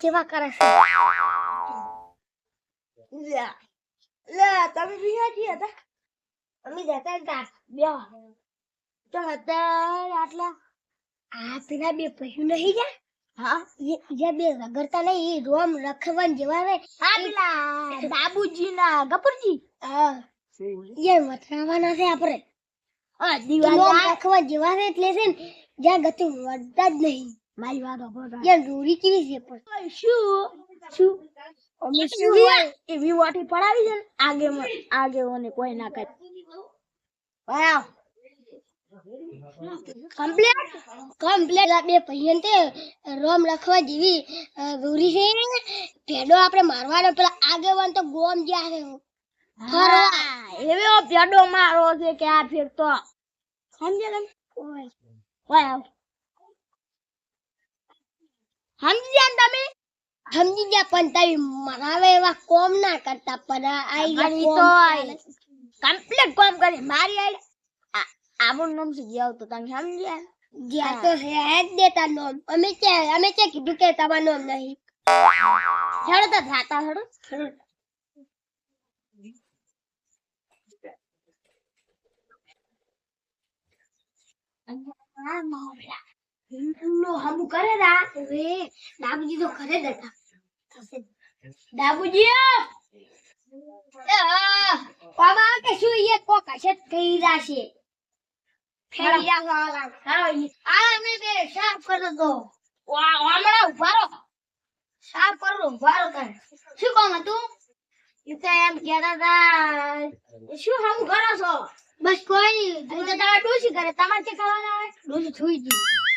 કેવા કરે છે લે તમે છીએ હતા અમે જતા હતા બે તો હતા આટલા આ પેલા બે પૈયું નહીં જા હા જે બે રગડતા નહીં રોમ રખવાન જેવા રે હા પેલા બાબુજી ના ગપરજી હા એ વથરાવાના છે આપણે હા દિવાળી રખવાન જેવા છે એટલે છે ને જ્યાં ગતિ વધતા જ નહીં મારી વાત સાંભળો યા ડોરી કેવી છે પણ? શું? શું? અમે શું એવી વાટી પડાવી છે ને આગે આગે ઓને કોઈ ના કરે વાવ કમ્પ્લેટ? કમ્પ્લેટ. આ બે પૈયન તે રોમ લખવા જેવી દોરી છે. પેડો આપણે મારવાનો પેલા આગેવાન તો ગોમ જ્યાં છે. હા એવો પેડો મારો છે કે આ ફેર તો સમજ્યા તમે? વાવ સમજી ગયા ને તમે? સમજી ગયા પણ તમે મરાવે એવા કોમ ના કરતા પણ આઈ તો કમ્પ્લીટ કામ કરી મારી આઈ આબુન નામ છે જાવ તો તમે સમજ્યા જ્યાં તો હે જ દેતા નોમ. અમે કે અમે કે કીધું કે તમારું નોમ નહીં. હેડો તો થાતા હેડો. નો હમુ કરે રા? હવે દાબુજી તો ઘરે જ હતા. દાબુજી એ કે શું એ કોક હશે થઈ રાશે ફેરી જા વાલા હાલો આ અમે બે સાફ કરતો તો. વા, હમણાં ઉભારો સાફ કરો ઉભારો કર શું કામ હતું? એ એમ કહેતા હતા, શું હમ કરો છો? બસ કોઈ નહીં. તો તમારે ડોસી કરે તમારે કે કરવાના આવે? ડોસી છોઈ ગઈ.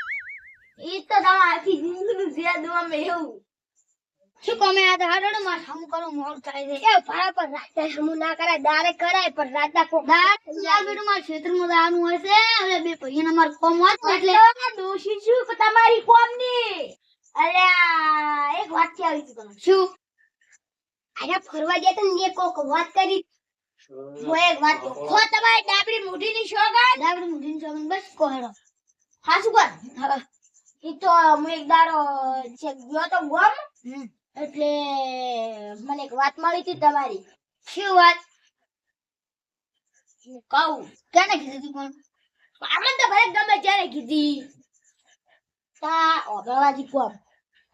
એ તો તમારે આખી જિંદગીનું જે દુઆમાં એવું. શું કોમે આ તો માં હમ કરો મોડ થાય છે. એ ભાડા પર રાતે હમ ના કરાય દારે કરાય પણ રાતા કો દાર યાર બેટું મારા ક્ષેત્રમાં દાવાનું હોય હવે બે પૈયા અમાર કોમ હોત એટલે દોષી છું કે તમારી કોમની. અલ્યા એક વાતથી આવી શું? અરે ફરવા ગયા તો ને કોક વાત કરી. હું એક વાત ખો તમારી ડાબડી મૂઢીની શોગન. ડાબડી મૂઢીની શોગન બસ કોહેડો હાસુ કર હા. ઈ તો હું એક દાડો છે ગયો તો ગોમ. એટલે મને એક વાત મળી હતી તમારી. શું વાત? હું કહું. કેને કીધી હતી પણ? આપણે તો ભલે ગમે ત્યારે કીધી. તા ઓગળવાજી કોમ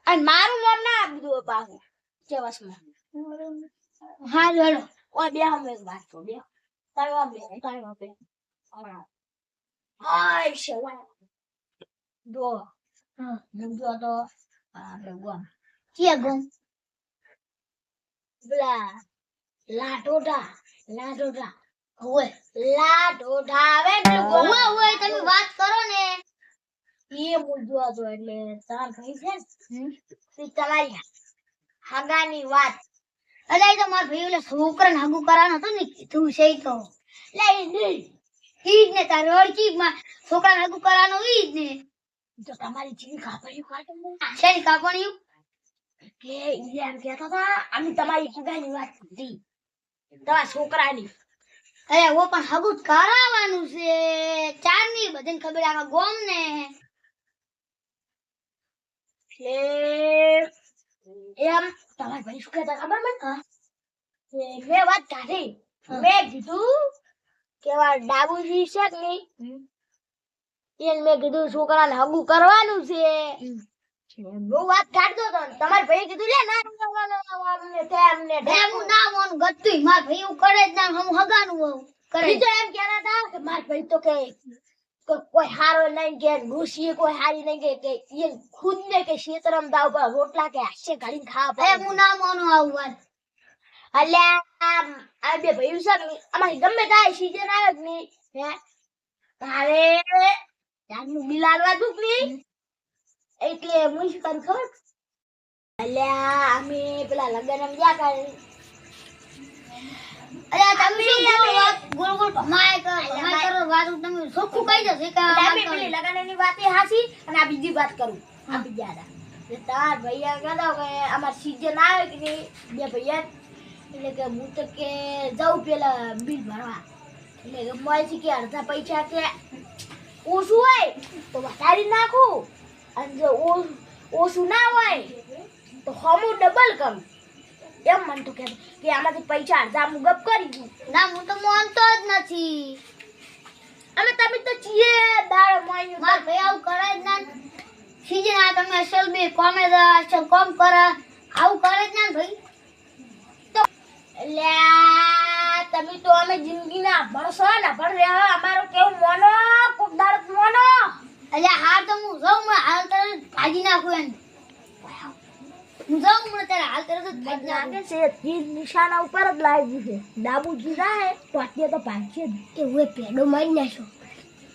અને મારું નામ ના આપી પાછું ચેવસમાં હા જોડો ઓ બે હમ એક વાત કહું બે. તારો બે તારો બે. હાય શેવાય. દો. હું જો તો આપણે ગોમ ક્યાં ગમ la doda. લાટોટા હોય લાટોટા આવે ને પેલું ગોમ. હોય હોય તમે વાત કરો ને એ મૂળજો હતો એટલે તાર ભાઈ છે ને ઈ તમારી હગાની વાત એ તો મારા ભાઈ ઓલા છોકરાને હગું કરવાનું હતું ને કીધું છે તો નહીં ઈ જ ને તારે ઓળખી માં છોકરાને હગું કરવાનું ઈ જ ને તો તમારી જીવી કાપડી કાઢો. શેની કાપણિયું કે ઈ એમ કહેતા હતા અમે તમારી હગાની વાત કરી તમારા છોકરાની. અરે ઓ પણ હગું કરાવવાનું છે. ચારની બધાને ખબર આખા ગોમ ને. એમ તમારા ભાઈ શું કહેતા ખબર મને? મેં વાત કાઢી. મેં કીધું કે વા ડાબુજી છે કે નહીં? એને મેં કીધું છોકરાને હગું કરવાનું છે. બહુ વાત કાઢતો હતો ને. ભાઈ કીધું લે ના અમને તેમને એમ ના મોન ગતું માર ભાઈ હું કરે જ ના હું હગાનું હોઉં. કરે. બીજો એમ કહેતા હતા કે માર ભાઈ તો કે કોઈ- હારો નહીં કે ડોશીએ કોઈ હારી નહીં કે કે એ ખુદ ને કે શેતરમ દાવ પર રોટલા કે હાસ્ય ઘડીને ખાવા પડે. હું ના મોનું આવું વાત. અલ્યા આ બે ભાઈ છે અમારી ગમે તાય સીઝન આવે કે નહીં. હે? તારે ત્યારનું બિલ આલવા દુક એટલે હું શું કરું ખબર? એટલે અમે પેલા લગ્ન ગયા કરે અરે તમે ગોળ વાત ગોળ ગોળ કરો ભમાય કરો વાત તમે ચોખ્ખું કહી દો કે અમે પેલી કરો. વાત એ હાચી અને આ બીજી વાત કરું. આ બીજા હતા. તાર ભૈયા કહેતા કે અમાર સીઝન આવે કે નહીં? બે ભૈયા એટલે કે હું તો કે જાઉં પેલા બિલ ભરવા. એટલે કે છે કે અડધા પૈસા કે ઓછું હોય તો વધારી નાખું. અને જો ઓ- ઓછું ના હોય તો હમું ડબલ કમ એમ મન તો કે આમાંથી પૈસા અડધા હું ગપ કરી દઉં. ના હું તો માનતો જ નથી. અમે તમે તો છીએ દાળ મોઈ માર ભાઈ આવું કરે જ ના. સીજે ના તમે અસલ બે કોમે દા કોમ કરે? આવું કરે જ ના ભાઈ. એટલે તમે તો અમે જિંદગીના ભણશો ને ભણ રહ્યા અમારો કેવું મોનો કોક દાડત મોનો. એટલે હાલ તો હું જઉં મને હાલ તરત ભાજી નાખું એમ. હું જઉં મને ત્યારે હાલ તરત જ ભાજી નાખે. છે તીર નિશાના ઉપર જ લાવી છે. ડાબુ જીરા હે તો અત્યારે તો જ. એ હું પેડો મારી નાખ્યો.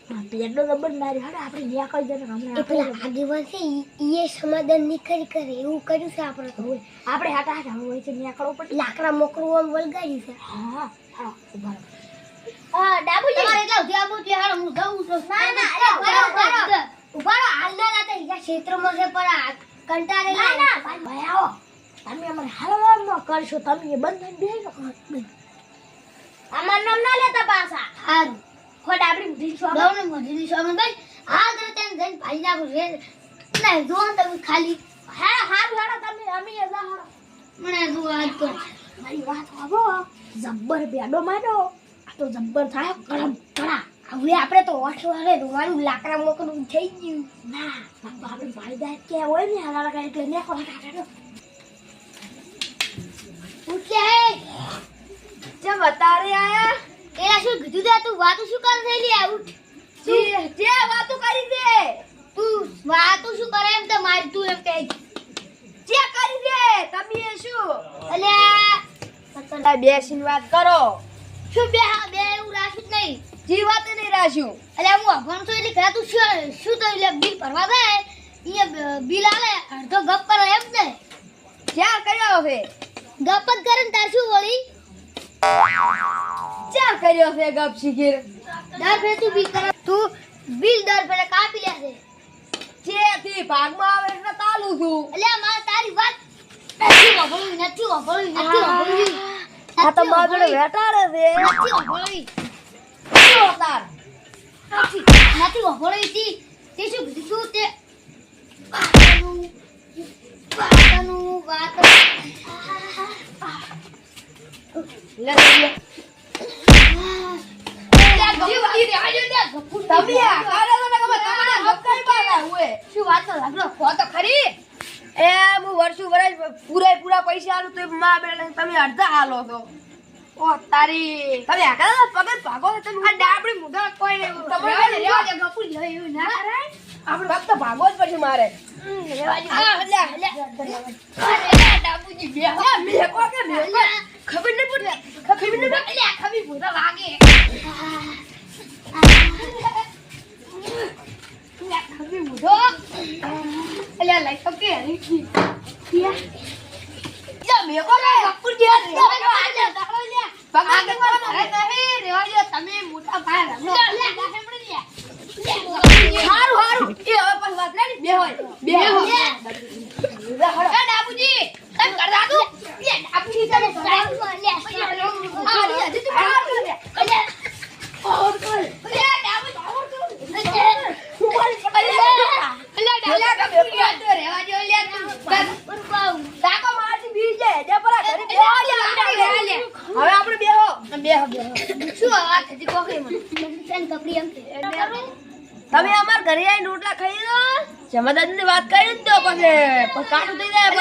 હા, પેટનો મારી હાડે આપણે ન્યા કરી દે હમણાં એ પેલા આગેવાન છે ઈ એ સમાધાનની કરે એવું કર્યું છે આપણે તો. આપણે હાટા હાટા હોય છે ન્યા કરવું પડે. લાકડા મોકરું આમ વળગાડ્યું છે. હા હા હા ડાબુજી. તમારે એટલા સુધી આવું એટલે હાલો હું જાઉં છું. ના, ના, અરે, હાલના ક્ષેત્રમાં છે પણ ના ના. ભાઈ આવો. તમે અમને હલવામાં કરશો તમે બંધન બે અમાર નામ ના લેતા પાછા. હારું. ખોટ આપણી બુદ્ધિ છો દવને મોઢીની સામે ભાઈ હાલ તરત એને જઈને ભાઈ નાખું રે ના જો તમે ખાલી. હા હારું હારો તમે અમે એ હારો મને જો વાત તો મારી વાત આવો જબ્બર બેડો મારો આ તો જબ્બર થાય કરમ કરા હવે આપણે તો ઓઠ વાળે રૂવાનું લાકડા મોકલું થઈ ગયું. ના આપણે ભાઈ દાય કે હોય ને હાલા લગા એટલે ને કોલા કાઢો ઉઠે હે. જે બતારે આયા? એલા શું કીધું તે? તું વાતો શું કરે થઈલી આઉટ જે જે વાતો કરી દે. તું વાતો શું કરે એમ તો મારી તું એમ કહે જે કરી દે તમે શું? અલ્યા બેસીને વાત કરો. શું બે હા બે એવું રાખ્યું જ નહીં? જી વાત નહીં રાખ્યું. અલ્યા હું અભણ તો એટલે ઘરે તું શું શું તો એટલે બિલ ભરવા જાય અહીંયા બિલ આવે અડધો ગપ કરો એમ ને. ક્યાં કર્યો હવે? ગપ જ કરે ને તાર શું વળી? ક્યાં કર્યો છે ગપ શીખીર. દર ફેર તું બિલ કર. તું બિલ દર ફેરે કાપી લે છે. જેથી ભાગમાં આવે એટલે તાલું છું. એટલે મારે તારી વાત નથી વભળવી નથી વભળવી નથી વભળવી આ તો બાબડે વેટાડે છે. નથી વભળવી શું તાર નથી નથી વભળવી તી તે શું કીધું તે? વાતનું વાતનું વાત. લે લે તમે આ કાઢો તો ને ખબર તમને ગપ કરી પાગા હુએ શું વાત તો લાગલો ખો તો ખરી એ હું વર્ષું વર્ષ પૂરા પૂરા પૈસા બેલે તમે અડધા હાલો છો. ઓ તારી તમે આકા પગે ભાગો તમે આ ડાબડી મુઢા કોઈ ને તમારે રેવા દે, ગપુ જ એવું ના કરાય. આપણે ફક્ત ભાગો જ પછી મારે. રેવા દે. આ લે લે. અરે, ડાબુજી બે હો. મે કો મે ખબર ખબર ન વાગે. અલ્યા, કે હરીથી. લે મે કો રે કપૂર જે રેવા દો, આજે દાડો લ્યા. ભગવાન આગળ કોણ તો ઘરે નહીં, રેવા દો, તમે મોટા ભાઈ રમો. અલ્યા, દાડે પડી ગયા. હારું હારું. એ હવે પણ વાત નહીં બે હોય. બે હોય. એ ડાબુજી, તમે કરતા તું? એ ડાબુજી, તમે કરતા તું? અલ્યા, આ હજી તું કર લે. અલ્યા, અલ્યા, ડાબુજી, અલ્યા, અલ્યા, ડાબુજી, આ તો રેવા દો, અલ્યા, તું. તાકો મારથી બી જાય જે પરા ઘરે બે હવે આપણે બેહો બેહો બેહો શું વાત હતી કોકરી મને પેન કપડી એમ કે તમે અમાર રોટલા ખાઈ લો જમાદારની વાત કરી ને તો પછી. પછી કાઠું થઈ જાય